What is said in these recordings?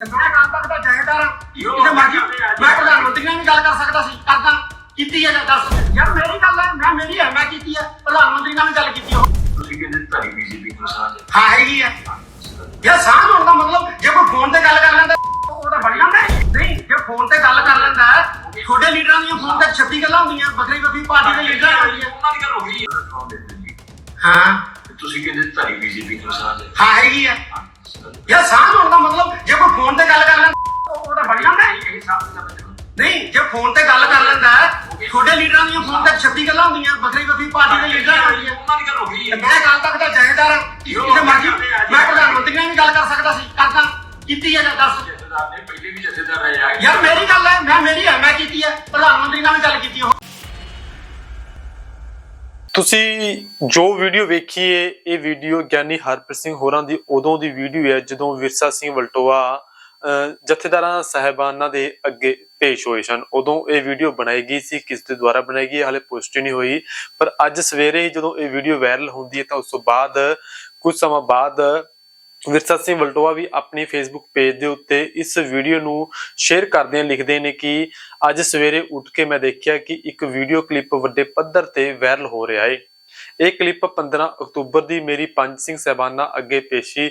ਮੈਂ ਕੰਮ ਤੱਕ ਦਾ ਜਹੇਦਾਰ ਇਹਦੇ ਮਰਜ਼ੀ ਮੈਂ ਪ੍ਰਧਾਨ ਮੰਤਰੀ ਨਾਲ ਵੀ ਗੱਲ ਕਰ ਸਕਦਾ ਸੀ ਕਰਦਾ ਕੀਤੀ ਹੈ ਜਾਂ ਦੱਸ। ਯਾਰ ਮੇਰੀ ਗੱਲ ਹੈ ਮੈਂ ਮੇਰੀ ਹੈ ਮੈਂ ਕੀਤੀ ਹੈ ਪ੍ਰਧਾਨ ਮੰਤਰੀ ਨਾਲ ਵੀ ਗੱਲ ਕੀਤੀ ਉਹ ਤੁਸੀਂ ਕਹਿੰਦੇ ਤੁਹਾਡੀ ਬੀਜੇਪੀ ਨੂੰ ਸਾਂਝ ਹੈ। ਹਾਂ ਹੈਗੀ ਹੈ ਯਾਰ ਸਾਂਝ ਹੋਣ ਦਾ ਮਤਲਬ ਜੇ ਕੋਈ ਫੋਨ ਤੇ ਗੱਲ ਕਰ ਲੈਂਦਾ ਉਹ ਤਾਂ ਬਣ ਜਾਂਦਾ ਹੈ। ਨਹੀਂ ਜੇ ਫੋਨ ਤੇ ਗੱਲ ਕਰ ਲੈਂਦਾ ਹੈ, ਛੋਟੇ ਲੀਡਰਾਂ ਦੀਆਂ ਫੋਨ ਤੇ 26 ਗੱਲਾਂ ਹੁੰਦੀਆਂ ਵੱਖਰੀ ਵੱਖਰੀ ਪਾਰਟੀ ਦੇ ਲੀਡਰ ਹੁੰਦੀ ਹੈ ਉਹਨਾਂ ਦੀ ਗੱਲ ਹੋ ਗਈ ਹੈ। ਹਾਂ। ਤੁਸੀਂ ਕਹਿੰਦੇ ਤੁਹਾਡੀ ਬੀਜੇਪੀ ਨੂੰ ਸਾਂਝ ਹੈ। ਹਾਂ ਹੈਗੀ ਹੈ। ਯਾਰ ਸਾਂਝ ਹੋਣ ਦਾ ਮਤਲਬ ਜੇ ਕੋਈ ਫੋਨ ਤੇ ਗੱਲ ਕਰ ਲੈਂਦਾ ਉਹ ਤਾਂ ਬਣ ਜਾਂਦਾ। ਇਹ ਨਹੀਂ ਜੇ ਫੋਨ ਤੇ ਗੱਲ ਕਰ ਲੈਂਦਾ ਛੋਟੇ ਲੀਡਰਾਂ ਦੀਆਂ ਫੋਨ ਤੇ 26 ਗੱਲਾਂ ਹੁੰਦੀਆਂ ਵੱਖਰੀ ਵੱਖਰੀ ਪਾਰਟੀ ਦੇ ਲੀਡਰ ਹੁੰਦੀ ਹੈ ਉਹਨਾਂ ਦੀ ਗੱਲ ਹੋ ਗਈ। ਤੇ ਹੈ ਮੈਂ ਕੱਲ ਤੱਕ ਦਾ ਜਹੇਦਾਰ ਇਹਦੇ ਮਰਜ਼ੀ ਮੈਂ ਪ੍ਰਧਾਨ ਮੰਤਰੀ ਨਾਲ ਵੀ ਗੱਲ ਕਰ ਸਕਦਾ ਸੀ। ਕਰਦਾ ਕੀਤੀ ਹੈ ਜਾਂ ਦੱਸ। ਜਥੇਦਾਰ ਨੇ ਪਹਿਲੇ ਵੀ ਜਥੇਦਾਰ ਰਹੇ ਆ। ਯਾਰ ਮੇਰੀ ਗੱਲ ਹੈ ਮੈਂ ਮੇਰੀ ਹੈ ਮੈਂ ਕੀਤੀ ਹੈ। ਪ੍ਰਧਾਨ ਮੰਤਰੀ ਨਾਲ ਵੀ ਗੱਲ ਕੀਤੀ ਤੁਸੀਂ ਜੋ ਵੀਡੀਓ ਵੇਖੀ ਹੈ ਇਹ ਵੀਡੀਓ ਗਿਆਨੀ ਹਰਪ੍ਰੀਤ ਸਿੰਘ ਹੋਰਾਂ ਦੀ, ਉਦੋਂ ਦੀ ਵੀਡੀਓ ਹੈ, ਜਦੋਂ ਵਿਰਸਾ ਸਿੰਘ ਵਲਟੋਆ ਜਥੇਦਾਰਾਂ, ਸਾਹਿਬਾਨਾਂ ਦੇ ਅੱਗੇ ਪੇਸ਼ ਹੋਏ ਸਨ। ਉਦੋਂ ਇਹ ਵੀਡੀਓ ਬਣਾਈ ਗਈ ਸੀ, ਕਿਸ ਦੇ ਦੁਆਰਾ ਬਣਾਈ ਗਈ ਹੈ ਹਾਲੇ ਪੁਸ਼ਟੀ ਨਹੀਂ ਹੋਈ। ਪਰ ਅੱਜ ਸਵੇਰੇ ਹੀ ਜਦੋਂ ਇਹ ਵੀਡੀਓ ਵਾਇਰਲ ਹੁੰਦੀ ਹੈ, ਤਾਂ ਉਸ ਤੋਂ ਬਾਅਦ, ਕੁਝ ਸਮਾਂ ਬਾਅਦ ਵਿਰਸਾ ਸਿੰਘ ਵਲਟੋਆ ਵੀ ਆਪਣੀ ਫੇਸਬੁੱਕ ਪੇਜ ਦੇ ਉੱਤੇ ਇਸ ਵੀਡੀਓ ਨੂੰ ਸ਼ੇਅਰ ਕਰਦੇ ਲਿਖਦੇ ਨੇ ਕਿ ਅੱਜ ਸਵੇਰੇ ਉੱਠ ਕੇ ਮੈਂ ਦੇਖਿਆ ਕਿ ਇੱਕ ਵੀਡੀਓ ਕਲਿੱਪ ਵੱਡੇ ਪੱਧਰ ਤੇ ਵਾਇਰਲ ਹੋ ਰਿਹਾ ਹੈ ਇਹ ਕਲਿੱਪ 15 ਅਕਤੂਬਰ ਦੀ ਮੇਰੀ ਪੰਜ ਸਿੰਘ ਸਹਿਬਾਨਾਂ ਅੱਗੇ ਪੇਸ਼ੀ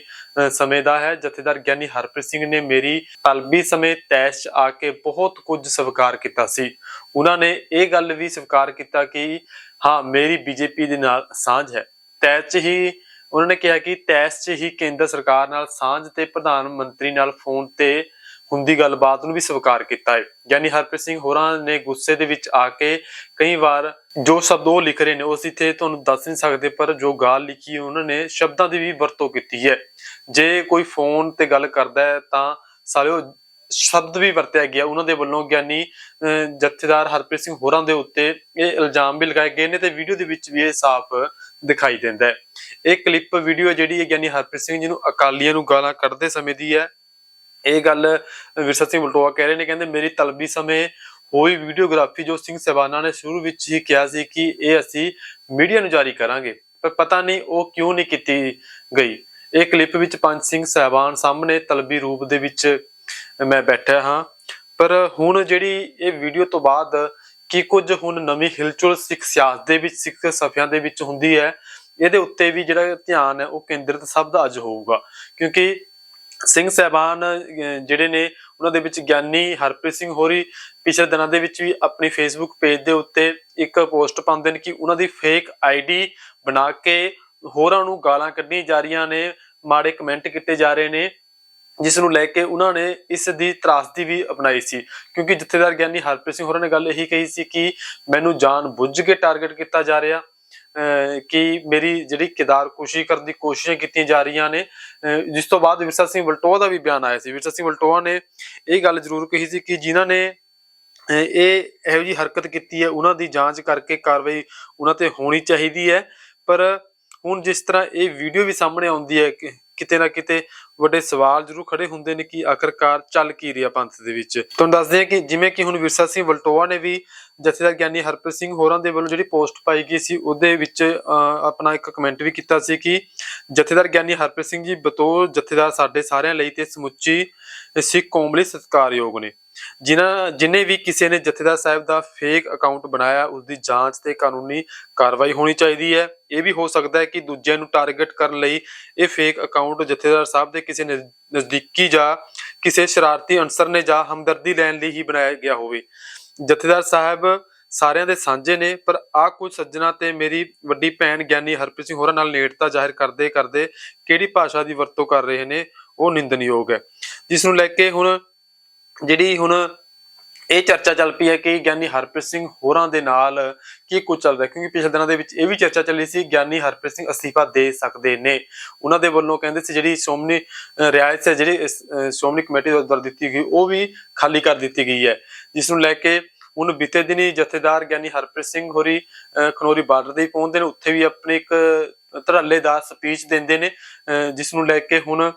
ਸਮੇਂ ਦਾ ਹੈ। ਜਥੇਦਾਰ ਗਿਆਨੀ ਹਰਪ੍ਰੀਤ ਸਿੰਘ ਨੇ ਮੇਰੀ ਤਲਬੀ ਸਮੇਂ ਤੈਸ਼ 'ਚ ਆ ਕੇ ਬਹੁਤ ਕੁਝ ਸਵੀਕਾਰ ਕੀਤਾ ਸੀ। ਉਹਨਾਂ ਨੇ ਇਹ ਗੱਲ ਵੀ ਸਵੀਕਾਰ ਕੀਤਾ ਕਿ ਹਾਂ, ਮੇਰੀ ਬੀਜੇਪੀ ਦੇ ਨਾਲ ਸਾਂਝ ਹੈ। ਤੈਸ਼ 'ਚ ਹੀ ਉਹਨਾਂ ਨੇ ਕਿਹਾ ਕਿ ਤੈਸ਼ 'ਚ ਹੀ ਕੇਂਦਰ ਸਰਕਾਰ ਨਾਲ ਸਾਂਝ ਤੇ ਪ੍ਰਧਾਨ ਮੰਤਰੀ ਨਾਲ ਫੋਨ ਤੇ ਹੁੰਦੀ ਗੱਲਬਾਤ ਨੂੰ ਵੀ ਸਵੀਕਾਰ ਕੀਤਾ ਹੈ। ਯਾਨੀ ਹਰਪ੍ਰੀਤ ਸਿੰਘ ਹੋਰਾਂ ਨੇ ਗੁੱਸੇ ਦੇ ਵਿੱਚ ਆ ਕੇ ਕਈ ਵਾਰ ਜੋ ਸ਼ਬਦ ਉਹ ਲਿਖ ਰਹੇ ਨੇ ਉਸ ਇੱਥੇ ਤੁਹਾਨੂੰ ਦੱਸ ਨਹੀਂ ਸਕਦੇ ਪਰ ਜੋ ਗਾਲ ਲਿਖੀ ਉਹਨਾਂ ਨੇ ਸ਼ਬਦਾਂ ਦੀ ਵੀ ਵਰਤੋਂ ਕੀਤੀ ਹੈ। ਜੇ ਕੋਈ ਫੋਨ ਤੇ ਗੱਲ ਕਰਦਾ ਹੈ ਤਾਂ ਸਾਲਿਓ ਸ਼ਬਦ ਵੀ ਵਰਤਿਆ ਗਿਆ ਉਹਨਾਂ ਦੇ ਵੱਲੋਂ। ਗਿਆਨੀ ਅਹ, ਜਥੇਦਾਰ ਹਰਪ੍ਰੀਤ ਸਿੰਘ ਹੋਰਾਂ ਦੇ ਉੱਤੇ ਇਹ ਇਲਜ਼ਾਮ ਵੀ ਲਗਾਏ ਗਏ ਨੇ ਤੇ ਵੀਡੀਓ ਦੇ ਵਿੱਚ ਵੀ ਇਹ ਸਾਫ਼ ਦਿਖਾਈ ਦਿੰਦਾ ਹੈ। ਇਹ ਕਲਿੱਪ ਵੀਡੀਓ ਜਿਹੜੀ ਹੈ ਗਿਆਨੀ ਹਰਪ੍ਰੀਤ ਸਿੰਘ ਜੀ ਨੂੰ ਅਕਾਲੀਆਂ ਨੂੰ ਗਾਲਾਂ ਕੱਢਦੇ ਸਮੇਂ ਦੀ ਹੈ। ਇਹ ਗੱਲ ਵਿਰਸਾ ਸਿੰਘ ਬਲਟੋਆ ਕਹਿ ਰਹੇ ਨੇ, ਕਹਿੰਦੇ, ਮੇਰੀ ਤਲਬੀ ਸਮੇਂ ਹੋਈ ਵੀਡੀਓਗ੍ਰਾਫੀ ਜੋ ਸਿੰਘ ਸਹਿਬਾਨਾ ਨੇ ਸ਼ੁਰੂ ਵਿੱਚ ਹੀ ਕਿਹਾ ਸੀ ਕਿ ਇਹ ਅਸੀਂ ਮੀਡੀਆ ਨੂੰ ਜਾਰੀ ਕਰਾਂਗੇ। ਪਰ ਪਤਾ ਨਹੀਂ ਉਹ ਕਿਉਂ ਨਹੀਂ ਕੀਤੀ ਗਈ। ਇਹ ਕਲਿੱਪ ਵਿੱਚ ਪੰਜ ਸਿੰਘ ਸਹਿਬਾਨ ਸਾਹਮਣੇ ਤਲਬੀ ਰੂਪ ਦੇ ਵਿੱਚ ਮੈਂ ਬੈਠਾ ਹਾਂ। ਪਰ ਹੁਣ ਜਿਹੜੀ ਇਹ ਵੀਡੀਓ ਤੋਂ ਬਾਅਦ ਕੀ ਕੁਝ ਹੁਣ ਨਵੀਂ ਹਿਲਚੁਲ ਸਿੱਖ ਸਿਆਸਤ ਦੇ ਵਿੱਚ, ਸਿੱਖ ਸਫਿਆਂ ਦੇ ਵਿੱਚ ਹੁੰਦੀ ਹੈ, ਇਹਦੇ ਉੱਤੇ ਵੀ ਜਿਹੜਾ ਧਿਆਨ ਹੈ ਉਹ ਕੇਂਦਰਿਤ ਸਭ ਦਾ ਅੱਜ ਹੋਊਗਾ। ਕਿਉਂਕਿ ਸਿੰਘ ਸਹਿਬਾਨ ਜਿਹੜੇ ਨੇ, ਉਹਨਾਂ ਦੇ ਵਿੱਚ ਗਿਆਨੀ ਹਰਪ੍ਰੀਤ ਸਿੰਘ ਹੋਰੀ ਪਿਛਲੇ ਦਿਨਾਂ ਦੇ ਵਿੱਚ ਵੀ ਆਪਣੀ ਫੇਸਬੁੱਕ ਪੇਜ ਦੇ ਉੱਤੇ ਇੱਕ ਪੋਸਟ ਪਾਉਂਦੇ ਨੇ ਕਿ ਉਹਨਾਂ ਦੀ ਫੇਕ ਆਈਡੀ ਬਣਾ ਕੇ ਹੋਰਾਂ ਨੂੰ ਗਾਲਾਂ ਕੱਢੀਆਂ ਜਾ ਰਹੀਆਂ ਨੇ, ਮਾੜੇ ਕਮੈਂਟ ਕੀਤੇ ਜਾ ਰਹੇ ਨੇ। ਜਿਸ ਨੂੰ ਲੈ ਕੇ ਉਹਨਾਂ ਨੇ ਇਸ ਦੀ ਤਰਾਸਦੀ ਵੀ ਅਪਣਾਈ ਸੀ। ਕਿਉਂਕਿ ਜਥੇਦਾਰ ਗਿਆਨੀ ਹਰਪ੍ਰੀਤ ਸਿੰਘ ਹੋਰਾਂ ਨੇ ਗੱਲ ਇਹੀ ਕਹੀ ਸੀ ਕਿ ਮੈਨੂੰ ਜਾਣ ਬੁੱਝ ਕੇ ਟਾਰਗੇਟ ਕੀਤਾ ਜਾ ਰਿਹਾ ਕਿ ਮੇਰੀ ਜਿਹੜੀ ਕਿਦਾਰ ਕਿਦਾਰਕੁਸ਼ੀ ਕਰਨ ਦੀ ਕੋਸ਼ਿਸ਼ਾਂ ਕੀਤੀਆਂ ਜਾ ਰਹੀਆਂ ਨੇ ਜਿਸ ਤੋਂ ਬਾਅਦ ਵਿਰਸਾ ਸਿੰਘ ਵਲਟੋਆ ਦਾ ਵੀ ਬਿਆਨ ਆਇਆ ਸੀ। ਵਿਰਸਾ ਸਿੰਘ ਵਲਟੋਆ ਨੇ ਇਹ ਗੱਲ ਜ਼ਰੂਰ ਕਹੀ ਸੀ ਕਿ ਜਿਨ੍ਹਾਂ ਨੇ ਇਹ ਇਹੋ ਜੀ ਹਰਕਤ ਕੀਤੀ ਹੈ, ਉਹਨਾਂ ਦੀ ਜਾਂਚ ਕਰਕੇ ਕਾਰਵਾਈ ਉਹਨਾਂ ਤੇ ਹੋਣੀ ਚਾਹੀਦੀ ਹੈ। ਪਰ ਹੁਣ ਜਿਸ ਤਰ੍ਹਾਂ ਇਹ ਵੀਡੀਓ ਵੀ ਸਾਹਮਣੇ ਆਉਂਦੀ ਹੈ ਕਿ ਕਿਤੇ ਨਾ ਕਿਤੇ ਵੱਡੇ ਸਵਾਲ ਜ਼ਰੂਰ ਖੜੇ ਹੁੰਦੇ ਨੇ ਕਿ ਆਖਰਕਾਰ ਚੱਲ ਕੀ ਰਿਹਾ ਪੰਥ ਦੇ ਵਿੱਚ। ਤੁਹਾਨੂੰ ਦੱਸਦੇ ਹਾਂ ਕਿ ਜਿਵੇਂ ਕਿ ਹੁਣ ਵਿਰਸਾ ਸਿੰਘ ਵਲਟੋਆ ਨੇ ਵੀ ਜਥੇਦਾਰ ਗਿਆਨੀ ਹਰਪ੍ਰੀਤ ਸਿੰਘ ਹੋਰਾਂ ਦੇ ਵੱਲੋਂ ਜਿਹੜੀ ਪੋਸਟ ਪਾਈ ਗਈ ਸੀ ਉਹਦੇ ਵਿੱਚ ਅਹ, ਆਪਣਾ ਇੱਕ ਕਮੈਂਟ ਵੀ ਕੀਤਾ ਸੀ ਕਿ ਜਥੇਦਾਰ ਗਿਆਨੀ ਹਰਪ੍ਰੀਤ ਸਿੰਘ ਜੀ ਬਤੌਰ ਜਥੇਦਾਰ ਸਾਡੇ ਸਾਰਿਆਂ ਲਈ ਤੇ ਸਮੁੱਚੀ ਸਿੱਖ ਕੌਮ ਲਈ ਸਤਿਕਾਰਯੋਗ ਨੇ। ਜਿਨ੍ਹਾਂ ਜਿਨੇ ਵੀ ਕਿਸੇ ਨੇ ਜਥੇਦਾਰ ਸਾਹਿਬ ਦਾ ਫੇਕ ਅਕਾਊਂਟ ਬਣਾਇਆ ਉਸ ਦੀ ਜਾਂਚ ਤੇ ਕਾਨੂੰਨੀ ਕਾਰਵਾਈ ਹੋਣੀ ਚਾਹੀਦੀ ਹੈ। ਇਹ ਵੀ ਹੋ ਸਕਦਾ ਹੈ ਕਿ ਦੂਜਿਆਂ ਨੂੰ ਟਾਰਗੇਟ ਕਰਨ ਲਈ ਇਹ ਫੇਕ ਅਕਾਊਂਟ ਜਥੇਦਾਰ ਸਾਹਿਬ ਦੇ ਕਿਸੇ ਨਜ਼- ਨਜ਼ਦੀਕੀ ਜਾਂ ਕਿਸੇ ਸ਼ਰਾਰਤੀ ਅਨਸਰ ਨੇ ਜਾਂ ਹਮਦਰਦੀ ਲੈਣ ਲਈ ਹੀ ਬਣਾਇਆ ਗਿਆ ਹੋਵੇ। ਜਥੇਦਾਰ ਸਾਹਿਬ ਸਾਰਿਆਂ ਦੇ ਸਾਂਝੇ ਨੇ, ਪਰ ਆ ਕੁਝ ਸੱਜਣਾ ਤੇ ਮੇਰੀ ਵੱਡੀ ਭੈਣ ਗਿਆਨੀ ਹਰਪ੍ਰੀਤ ਸਿੰਘ ਹੋਰਾਂ ਨਾਲ ਨੇੜਤਾ ਜ਼ਾਹਿਰ ਕਰਦੇ ਕਰਦੇ ਕਿਹੜੀ ਭਾਸ਼ਾ ਦੀ ਵਰਤੋਂ ਕਰ ਰਹੇ ਨੇ, ਉਹ ਨਿੰਦਨਯੋਗ ਹੈ। ਜਿਸ ਨੂੰ ਲੈ ਕੇ ਹੁਣ ਜਿਹੜੀ ਹੁਣ ਇਹ ਚਰਚਾ ਚੱਲ ਪਈ ਹੈ ਕਿ ਗਿਆਨੀ ਹਰਪ੍ਰੀਤ ਸਿੰਘ ਹੋਰਾਂ ਦੇ ਨਾਲ ਕੀ ਕੁਝ ਚੱਲ ਰਿਹਾ ਕਿਉਂਕਿ ਪਿਛਲੇ ਦਿਨਾਂ ਦੇ ਵਿੱਚ ਇਹ ਵੀ ਚਰਚਾ ਚੱਲੀ ਸੀ ਗਿਆਨੀ ਹਰਪ੍ਰੀਤ ਸਿੰਘ ਅਸਤੀਫਾ ਦੇ ਸਕਦੇ ਨੇ। ਉਹਨਾਂ ਦੇ ਵੱਲੋਂ ਕਹਿੰਦੇ ਸੀ ਜਿਹੜੀ ਸ਼੍ਰੋਮਣੀ ਰਿਆਇਤ ਹੈ ਜਿਹੜੀ ਇਸ, ਸ਼੍ਰੋਮਣੀ ਕਮੇਟੀ ਦੇ ਦਿੱਤੀ ਗਈ ਉਹ ਵੀ ਖਾਲੀ ਕਰ ਦਿੱਤੀ ਗਈ ਹੈ। ਜਿਸ ਨੂੰ ਲੈ ਕੇ ਹੁਣ ਬੀਤੇ ਦਿਨੀ ਜਥੇਦਾਰ ਗਿਆਨੀ ਹਰਪ੍ਰੀਤ ਸਿੰਘ ਹੋਰੀ ਅਹ ਖਨੌਰੀ ਬਾਰਡਰ ਦੇ ਪਹੁੰਚਦੇ ਨੇ ਉੱਥੇ ਵੀ ਆਪਣੇ ਇੱਕ ਧੜੱਲੇਦਾਰ ਸਪੀਚ ਦਿੰਦੇ ਨੇ ਜਿਸ ਨੂੰ ਲੈ ਕੇ ਹੁਣ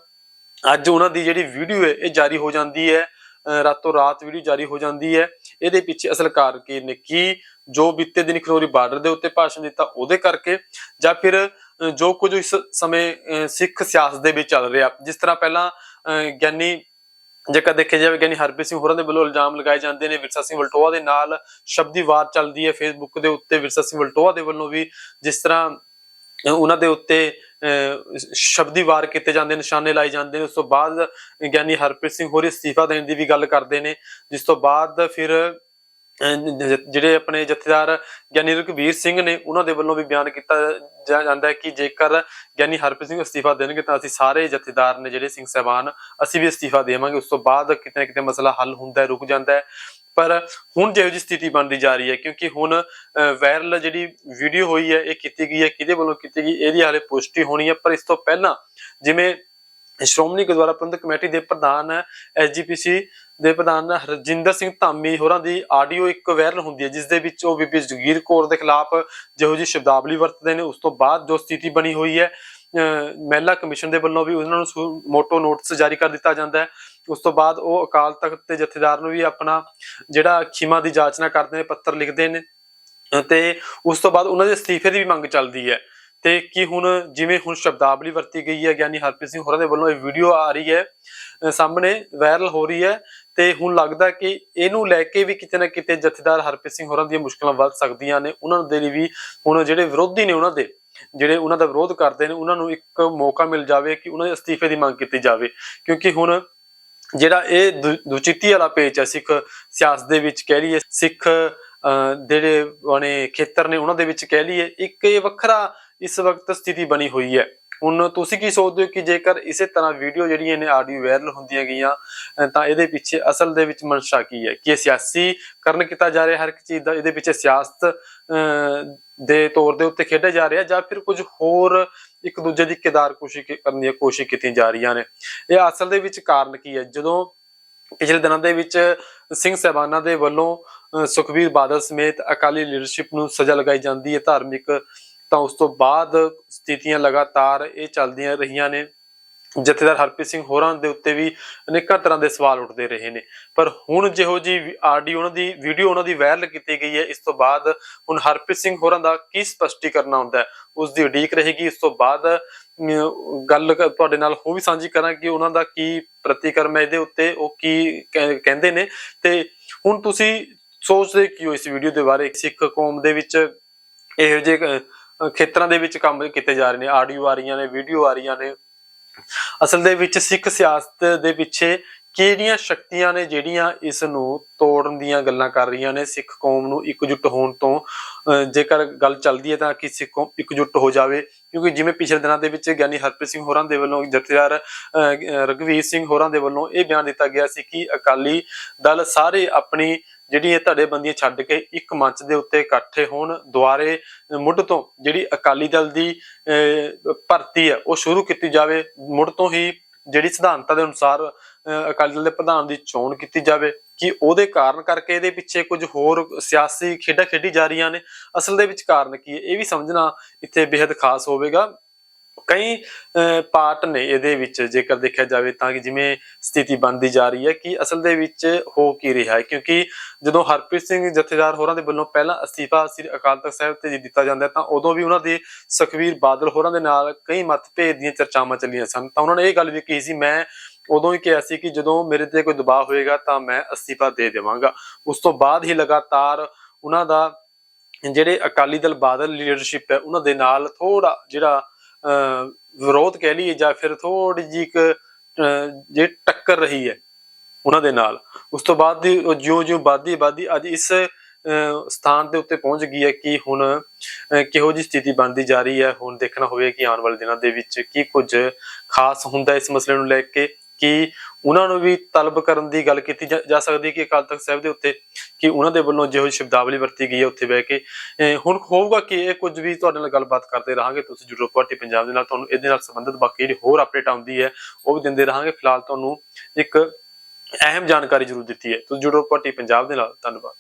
ਅੱਜ ਉਹਨਾਂ ਦੀ ਜਿਹੜੀ ਵੀਡੀਓ ਹੈ ਇਹ ਜਾਰੀ ਹੋ ਜਾਂਦੀ ਹੈ। ਰਾਤੋਂ ਰਾਤ ਵੀਡੀਓ ਜਾਰੀ ਹੋ ਜਾਂਦੀ ਹੈ। ਇਹਦੇ ਪਿੱਛੇ ਅਸਲ ਕਾਰਨ ਕੀ ਨੇ ਕੀ, ਜੋ ਬੀਤੇ ਦਿਨ ਖਨੌਰੀ ਬਾਰਡਰ ਦੇ ਉੱਤੇ ਭਾਸ਼ਣ ਦਿੱਤਾ ਉਹਦੇ ਕਰਕੇ, ਜਾਂ ਫਿਰ ਜੋ ਕੁਝ ਇਸ ਸਮੇਂ, ਅਹ, ਸਿੱਖ ਸਿਆਸਤ ਦੇ ਵਿੱਚ ਚੱਲ ਰਿਹਾ। ਜਿਸ ਤਰ੍ਹਾਂ ਪਹਿਲਾਂ, ਅਹ, ਗਿਆਨੀ, ਜੇਕਰ ਦੇਖਿਆ ਜਾਵੇ, ਗਿਆਨੀ ਹਰਪ੍ਰੀਤ ਸਿੰਘ ਹੋਰਾਂ ਦੇ ਵੱਲੋਂ ਇਲਜ਼ਾਮ ਲਗਾਏ ਜਾਂਦੇ ਨੇ, ਵਿਰਸਾ ਸਿੰਘ ਵਲਟੋਆ ਦੇ ਨਾਲ ਸ਼ਬਦੀ ਵਾਰ ਚੱਲਦੀ ਹੈ ਫੇਸਬੁੱਕ ਦੇ ਉੱਤੇ। ਵਿਰਸਾ ਸਿੰਘ ਵਲਟੋਆ ਦੇ ਵੱਲੋਂ ਵੀ ਜਿਸ ਤਰ੍ਹਾਂ ਉਹਨਾਂ ਦੇ ਉੱਤੇ ਅਹ, ਸ਼ਬਦੀ ਵਾਰ ਕੀਤੇ ਜਾਂਦੇ ਨਿਸ਼ਾਨੇ ਲਾਏ ਜਾਂਦੇ ਨੇ। ਉਸ ਤੋਂ ਬਾਅਦ ਗਿਆਨੀ ਹਰਪ੍ਰੀਤ ਸਿੰਘ ਹੋਰੀ ਅਸਤੀਫਾ ਦੇਣ ਦੀ ਵੀ ਗੱਲ ਕਰਦੇ ਨੇ। ਜਿਸ ਤੋਂ ਬਾਅਦ ਫਿਰ ਜਿਹੜੇ ਆਪਣੇ ਜਥੇਦਾਰ ਗਿਆਨੀ ਰਘਵੀਰ ਸਿੰਘ ਨੇ ਉਹਨਾਂ ਦੇ ਵੱਲੋਂ ਵੀ ਬਿਆਨ ਕੀਤਾ ਜਾਂਦਾ ਹੈ ਕਿ ਜੇਕਰ ਗਿਆਨੀ ਹਰਪ੍ਰੀਤ ਸਿੰਘ ਅਸਤੀਫਾ ਦੇਣਗੇ ਤਾਂ ਅਸੀਂ ਸਾਰੇ ਜਥੇਦਾਰ ਨੇ ਜਿਹੜੇ ਸਿੰਘ ਸਾਹਿਬਾਨ ਅਸੀਂ ਵੀ ਅਸਤੀਫਾ ਦੇਵਾਂਗੇ। ਉਸ ਤੋਂ ਬਾਅਦ ਕਿਤੇ ਨਾ ਕਿਤੇ ਮਸਲਾ ਹੱਲ ਹੁੰਦਾ ਰੁਕ ਜਾਂਦਾ ਹੈ। ਪਰ ਹੁਣ ਜਿਹੋ ਜਿਹੀ ਸਥਿਤੀ ਬਣਦੀ ਜਾ ਰਹੀ ਹੈ, ਕਿਉਂਕਿ ਹੁਣ ਵਾਇਰਲ ਜਿਹੜੀ ਵੀਡੀਓ ਹੋਈ ਹੈ, ਇਹ ਕੀਤੀ ਗਈ ਹੈ, ਕਿਹਦੇ ਵੱਲੋਂ ਕੀਤੀ ਗਈ, ਇਹਦੀ ਹਾਲੇ ਪੁਸ਼ਟੀ ਹੋਣੀ ਹੈ, ਪਰ ਇਸ ਤੋਂ ਪਹਿਲਾਂ ਜਿਵੇਂ ਸ਼੍ਰੋਮਣੀ ਗੁਰਦੁਆਰਾ ਪ੍ਰਬੰਧਕ ਕਮੇਟੀ ਦੇ ਪ੍ਰਧਾਨ ਐਸਜੀਪੀਸੀ ਦੇ ਪ੍ਰਧਾਨ ਹਰਜਿੰਦਰ ਸਿੰਘ ਧਾਮੀ ਹੋਰਾਂ ਦੀ ਆਡੀਓ ਇੱਕ ਵਾਇਰਲ ਹੁੰਦੀ ਹੈ, ਜਿਸ ਦੇ ਵਿੱਚ ਉਹ ਬੀਬੀ ਜਗੀਰ ਕੌਰ ਦੇ ਖਿਲਾਫ ਜਿਹੋ ਜਿਹੀ ਸ਼ਬਦਾਵਲੀ ਵਰਤਦੇ ਨੇ, ਉਸ ਤੋਂ ਬਾਅਦ ਜੋ ਸਥਿਤੀ ਬਣੀ ਹੋਈ ਹੈ ਅਹ ਮਹਿਲਾ ਕਮਿਸ਼ਨ ਦੇ ਵੱਲੋਂ ਵੀ ਉਹਨਾਂ ਨੂੰ ਮੋਟੋ ਨੋਟਿਸ ਜਾਰੀ ਕਰ ਦਿੱਤਾ ਜਾਂਦਾ ਹੈ। ਉਸ ਤੋਂ ਬਾਅਦ ਉਹ ਅਕਾਲ ਤਖਤ ਦੇ ਜਥੇਦਾਰ ਨੂੰ ਵੀ ਆਪਣਾ ਜਿਹੜਾ ਖਿਮਾ ਦੀ ਜਾਚਨਾ ਕਰਦੇ ਨੇ, ਪੱਤਰ ਲਿਖਦੇ ਨੇ। ਤੇ ਉਸ ਤੋਂ ਬਾਅਦ ਉਹਨਾਂ ਦੇ ਅਸਤੀਫੇ ਦੀ ਵੀ ਮੰਗ ਚੱਲਦੀ ਹੈ। ਤੇ ਕੀ ਹੁਣ ਜਿਵੇਂ ਹੁਣ ਸ਼ਬਦਾਵਲੀ ਵਰਤੀ ਗਈ ਹੈ, ਗਿਆਨੀ ਹਰਪ੍ਰੀਤ ਸਿੰਘ ਹੋਰਾਂ ਦੇ ਵੱਲੋਂ ਇਹ ਵੀਡੀਓ ਆ ਰਹੀ ਹੈ ਸਾਹਮਣੇ ਵਾਇਰਲ ਹੋ ਰਹੀ ਹੈ। ਤੇ ਹੁਣ ਲੱਗਦਾ ਕਿ ਇਹਨੂੰ ਲੈ ਕੇ ਵੀ ਕਿਤੇ ਨਾ ਕਿਤੇ ਜਥੇਦਾਰ ਹਰਪ੍ਰੀਤ ਸਿੰਘ ਹੋਰਾਂ ਦੀਆਂ ਮੁਸ਼ਕਲਾਂ ਵੱਧ ਸਕਦੀਆਂ ਨੇ। ਉਹਨਾਂ ਦੇ ਲਈ ਵੀ ਹੁਣ ਜਿਹੜੇ ਵਿਰੋਧੀ ਨੇ ਉਹਨਾਂ ਦੇ, ਜਿਹੜੇ ਉਹਨਾਂ ਦਾ ਵਿਰੋਧ ਕਰਦੇ ਨੇ, ਉਹਨਾਂ ਨੂੰ ਇੱਕ ਮੌਕਾ ਮਿਲ ਜਾਵੇ ਕਿ ਉਹਨਾਂ ਦੇ ਅਸਤੀਫੇ ਦੀ ਮੰਗ ਕੀਤੀ ਜਾਵੇ। ਕਿਉਂਕਿ ਹੁਣ ਜਿਹੜਾ ਇਹ ਦੁ- ਦੁਚਿੱਤੀ ਵਾਲਾ ਪੇਚ ਹੈ, ਸਿੱਖ ਸਿਆਸਤ ਦੇ ਵਿੱਚ ਕਹਿ ਲਈਏ, ਸਿੱਖ ਜਿਹੜੇ ਬਣੇ ਖੇਤਰ ਨੇ, ਉਹਨਾਂ ਦੇ ਵਿੱਚ ਕਹਿ ਲਈਏ, ਇੱਕ ਇਹ ਵੱਖਰਾ ਇਸ ਵਕਤ ਸਥਿਤੀ ਬਣੀ ਹੋਈ ਹੈ। ਹੁਣ ਤੁਸੀਂ ਕੀ ਸੋਚਦੇ ਹੋ ਕਿ ਜੇਕਰ ਇਸੇ ਤਰ੍ਹਾਂ ਵੀਡੀਓ ਜਿਹੜੀਆਂ ਨੇ ਆਡੀਓ ਵਾਇਰਲ ਹੁੰਦੀਆਂ ਗਈਆਂ ਤਾਂ ਇਹਦੇ ਪਿੱਛੇ ਅਸਲ ਦੇ ਵਿੱਚ ਮਨਸ਼ਾ ਕੀ ਹੈ? ਕਿ ਸਿਆਸੀ ਕਰਨ ਕੀਤਾ ਜਾ ਰਿਹਾ ਹਰ ਇੱਕ ਚੀਜ਼ ਦਾ? ਇਹਦੇ ਪਿੱਛੇ ਸਿਆਸਤ ਦੇ ਤੌਰ ਦੇ ਉੱਤੇ ਖੇਡਿਆ ਜਾ ਰਿਹਾ ਜਾਂ ਫਿਰ ਕੁਝ ਹੋਰ ਇੱਕ ਦੂਜੇ ਦੀ ਕਿਦਾਰ ਕੋਸ਼ਿਸ਼ ਕਰਨ ਦੀ ਕੋਸ਼ਿਸ਼ ਕੀਤੀਆਂ ਜਾ ਰਹੀਆਂ ਨੇ? ਇਹ ਅਸਲ ਦੇ ਵਿੱਚ ਕਾਰਨ ਕੀ ਹੈ? ਜਦੋਂ ਪਿਛਲੇ ਦਿਨਾਂ ਦੇ ਵਿੱਚ ਸਿੰਘ ਸਹਿਬਾਨਾਂ ਦੇ ਵੱਲੋਂ ਅਹ, ਸੁਖਬੀਰ ਬਾਦਲ ਸਮੇਤ ਅਕਾਲੀ ਲੀਡਰਸ਼ਿਪ ਨੂੰ ਸਜ਼ਾ ਲਗਾਈ ਜਾਂਦੀ ਹੈ ਧਾਰਮਿਕ ਤਾਂ ਉਸ ਤੋਂ ਬਾਅਦ ਸਥਿਤੀਆਂ ਲਗਾਤਾਰ ਇਹ ਚੱਲਦੀਆਂ ਰਹੀਆਂ ਨੇ। ਜਥੇਦਾਰ ਹਰਪ੍ਰੀਤ ਸਿੰਘ ਹੋਰਾਂ ਦੇ ਉੱਤੇ ਵੀ ਅਨੇਕਾਂ ਤਰ੍ਹਾਂ ਦੇ ਸਵਾਲ ਉੱਠਦੇ ਰਹੇ ਨੇ। ਪਰ ਹੁਣ ਜਿਹੋ ਜੀ ਆਡੀਓ ਉਹਨਾਂ ਦੀ ਵੀਡੀਓ ਉਹਨਾਂ ਦੀ ਵਾਇਰਲ ਕੀਤੀ ਗਈ ਹੈ ਇਸ ਤੋਂ ਬਾਅਦ ਹੁਣ ਹਰਪ੍ਰੀਤ ਸਿੰਘ ਹੋਰਾਂ ਦਾ ਕੀ ਸਪਸ਼ਟੀਕਰਨ ਹੁੰਦਾ ਹੈ ਉਸ ਦੀ ਉਡੀਕ ਰਹੇਗੀ। ਇਸ ਤੋਂ ਬਾਅਦ ਅਮ, ਗੱਲ ਤੁਹਾਡੇ ਨਾਲ ਉਹ ਵੀ ਸਾਂਝੀ ਕਰਾਂ ਕਿ ਉਹਨਾਂ ਦਾ ਕੀ ਪ੍ਰਤੀਕਰਮ ਹੈ ਇਹਦੇ ਉੱਤੇ ਉਹ ਕੀ ਕਹਿੰਦੇ ਨੇ। ਤੇ ਹੁਣ ਤੁਸੀਂ ਸੋਚਦੇ ਕੀ ਹੋ ਇਸ ਵੀਡੀਓ ਦੇ ਬਾਰੇ? ਸਿੱਖ ਕੌਮ ਦੇ ਵਿੱਚ ਇਹੋ ਜਿਹੇ ਖੇਤਰਾਂ ਦੇ ਵਿੱਚ ਕੰਮ ਕੀਤੇ ਜਾ ਰਹੇ ਨੇ ਆਡੀਓ ਆ ਰਹੀਆਂ ਨੇ ਵੀਡੀਓ ਆ ਰਹੀਆਂ ਨੇ। ਅਸਲ ਦੇ ਵਿੱਚ ਸਿੱਖ ਸਿਆਸਤ ਦੇ ਪਿੱਛੇ ਕਿਹੜੀਆਂ ਸ਼ਕਤੀਆਂ ਨੇ ਜਿਹੜੀਆਂ ਇਸ ਨੂੰ ਤੋੜਨ ਦੀਆਂ ਗੱਲਾਂ ਕਰ ਰਹੀਆਂ ਨੇ? ਸਿੱਖ ਕੌਮ ਨੂੰ ਇਕਜੁੱਟ ਹੋਣ ਤੋਂ ਅਹ ਜੇਕਰ ਗੱਲ ਚੱਲਦੀ ਹੈ ਤਾਂ ਕਿ ਸਿੱਖ ਕੌਮ ਇਕਜੁੱਟ ਹੋ ਜਾਵੇ। ਕਿਉਂਕਿ ਜਿਵੇਂ ਪਿਛਲੇ ਦਿਨਾਂ ਦੇ ਵਿੱਚ ਗਿਆਨੀ ਹਰਪ੍ਰੀਤ ਸਿੰਘ ਹੋਰਾਂ ਦੇ ਵੱਲੋਂ ਜਥੇਦਾਰ ਅਹ, ਅਹ, ਰਘਵੀਰ ਸਿੰਘ ਹੋਰਾਂ ਦੇ ਵੱਲੋਂ ਇਹ ਬਿਆਨ ਦਿੱਤਾ ਗਿਆ ਸੀ ਕਿ ਅਕਾਲੀ ਦਲ ਸਾਰੇ ਆਪਣੀ ਜਿਹੜੀ ਇਹ ਧੜੇਬੰਦੀਆਂ ਛੱਡ ਕੇ ਇੱਕ ਮੰਚ ਦੇ ਉੱਤੇ ਇਕੱਠੇ ਹੋਣ, ਦੁਆਰੇ ਮੁੱਢ ਤੋਂ ਜਿਹੜੀ ਅਕਾਲੀ ਦਲ ਦੀ ਭਰਤੀ ਹੈ, ਉਹ ਸ਼ੁਰੂ ਕੀਤੀ ਜਾਵੇ, ਮੁੱਢ ਤੋਂ ਹੀ ਜਿਹੜੀ ਸਿਧਾਂਤਾਂ ਦੇ ਅਨੁਸਾਰ ਅਕਾਲੀ ਦਲ ਦੇ ਪ੍ਰਧਾਨ ਦੀ ਚੋਣ ਕੀਤੀ ਜਾਵੇ, ਕਿ ਉਹਦੇ ਕਾਰਨ ਕਰਕੇ ਇਹਦੇ ਪਿੱਛੇ ਕੁਝ ਹੋਰ ਸਿਆਸੀ ਖੇਡਾਂ ਖੇਡੀ ਜਾ ਰਹੀਆਂ ਨੇ? ਅਸਲ ਦੇ ਵਿੱਚ ਕਾਰਨ ਕੀ ਹੈ ਇਹ ਵੀ ਸਮਝਣਾ ਇੱਥੇ ਬੇहद ਖਾਸ ਹੋਵੇਗਾ। ਕਈ ਅਹ, ਪਾਰਟ ਨੇ ਇਹਦੇ ਵਿੱਚ ਜੇਕਰ ਦੇਖਿਆ ਜਾਵੇ ਤਾਂ ਕਿ ਜਿਵੇਂ ਸਥਿਤੀ ਬਣਦੀ ਜਾ ਰਹੀ ਹੈ ਕਿ ਅਸਲ ਦੇ ਵਿੱਚ ਹੋ ਕੀ ਰਿਹਾ ਹੈ। ਕਿਉਂਕਿ ਜਦੋਂ ਹਰਪ੍ਰੀਤ ਸਿੰਘ ਜਥੇਦਾਰ ਹੋਰਾਂ ਦੇ ਵੱਲੋਂ ਪਹਿਲਾਂ ਅਸਤੀਫਾ ਸ੍ਰੀ ਅਕਾਲ ਤਖਤ ਸਾਹਿਬ ਤੇ ਦਿੱਤਾ ਜਾਂਦਾ ਤਾਂ ਉਦੋਂ ਵੀ ਉਹਨਾਂ ਦੇ ਸੁਖਵੀਰ ਬਾਦਲ ਹੋਰਾਂ ਦੇ ਨਾਲ ਕਈ ਮਤਭੇਦ ਦੀਆਂ ਚਰਚਾਵਾਂ ਚੱਲੀਆਂ ਸਨ। ਤਾਂ ਉਹਨਾਂ ਨੇ ਇਹ ਗੱਲ ਵੀ ਕਹੀ ਸੀ ਮੈਂ ਉਦੋਂ ਹੀ ਕਿਹਾ ਸੀ ਕਿ ਜਦੋਂ ਮੇਰੇ ਤੇ ਕੋਈ ਦਬਾਅ ਹੋਏਗਾ ਤਾਂ ਮੈਂ ਅਸਤੀਫਾ ਦੇ ਦੇਵਾਂਗਾ। ਉਸ ਤੋਂ ਬਾਅਦ ਹੀ ਲਗਾਤਾਰ ਉਹਨਾਂ ਦਾ ਜਿਹੜੇ ਅਕਾਲੀ ਦਲ ਬਾਦਲ ਲੀਡਰਸ਼ਿਪ ਹੈ ਉਹਨਾਂ ਦੇ ਨਾਲ ਥੋੜਾ ਜਿਹੜਾ ਵਿਰੋਧ ਕਹਿ ਲਈਏ ਜਾਂ ਫਿਰ ਥੋੜੀ ਜਿਹੀ ਇੱਕ ਜੇ ਟੱਕਰ ਰਹੀ ਹੈ ਉਹਨਾਂ ਦੇ ਨਾਲ ਉਸ ਤੋਂ ਬਾਅਦ ਦੀ ਜਿਉਂ-ਜਿਉਂ ਵੱਧਦੀ ਵੱਧਦੀ ਅੱਜ ਇਸ ਅਹ, ਸਥਾਨ ਦੇ ਉੱਤੇ ਪਹੁੰਚ ਗਈ ਹੈ ਕਿ ਹੁਣ ਕਿਹੋ ਜਿਹੀ ਸਥਿਤੀ ਬਣਦੀ ਜਾ ਰਹੀ ਹੈ ਹੁਣ ਦੇਖਣਾ ਹੋਵੇ ਕਿ ਆਉਣ ਵਾਲੇ ਦਿਨਾਂ ਦੇ ਵਿੱਚ ਕੀ ਕੁਝ ਖਾਸ ਹੁੰਦਾ ਇਸ ਮਸਲੇ ਨੂੰ ਲੈ ਕੇ ਕਿ ਉਹਨਾਂ ਨੂੰ ਵੀ ਤਲਬ ਕਰਨ ਦੀ ਗੱਲ ਕੀਤੀ ਜਾ- ਸਕਦੀ ਹੈ ਕਿ ਅਕਾਲ ਤਖਤ ਸਾਹਿਬ ਦੇ ਉੱਤੇ ਕਿ ਉਹਨਾਂ ਦੇ ਵੱਲੋਂ ਜਿਹੋ ਜਿਹੀ ਸ਼ਬਦਾਵਲੀ ਵਰਤੀ ਗਈ ਹੈ ਉੱਥੇ ਬਹਿ ਕੇ। ਹੁਣ ਹੋਊਗਾ ਕਿ ਇਹ ਕੁਝ ਵੀ ਤੁਹਾਡੇ ਨਾਲ ਗੱਲਬਾਤ ਕਰਦੇ ਰਹਾਂਗੇ, ਤੁਸੀਂ ਜੁੜੋ ਪਾਰਟੀ ਪੰਜਾਬ ਦੇ ਨਾਲ, ਤੁਹਾਨੂੰ ਇਹਦੇ ਨਾਲ ਸੰਬੰਧਿਤ ਬਾਕੀ ਜਿਹੜੀ ਹੋਰ ਅਪਡੇਟ ਆਉਂਦੀ ਹੈ, ਉਹ ਵੀ ਦਿੰਦੇ ਰਹਾਂਗੇ। ਫਿਲਹਾਲ ਤੁਹਾਨੂੰ ਇੱਕ ਅਹਿਮ ਜਾਣਕਾਰੀ ਜ਼ਰੂਰ ਦਿੱਤੀ ਹੈ। ਤੁਸੀਂ ਜੁੜੋ ਪਾਰਟੀ ਪੰਜਾਬ ਦੇ ਨਾਲ, ਧੰਨਵਾਦ।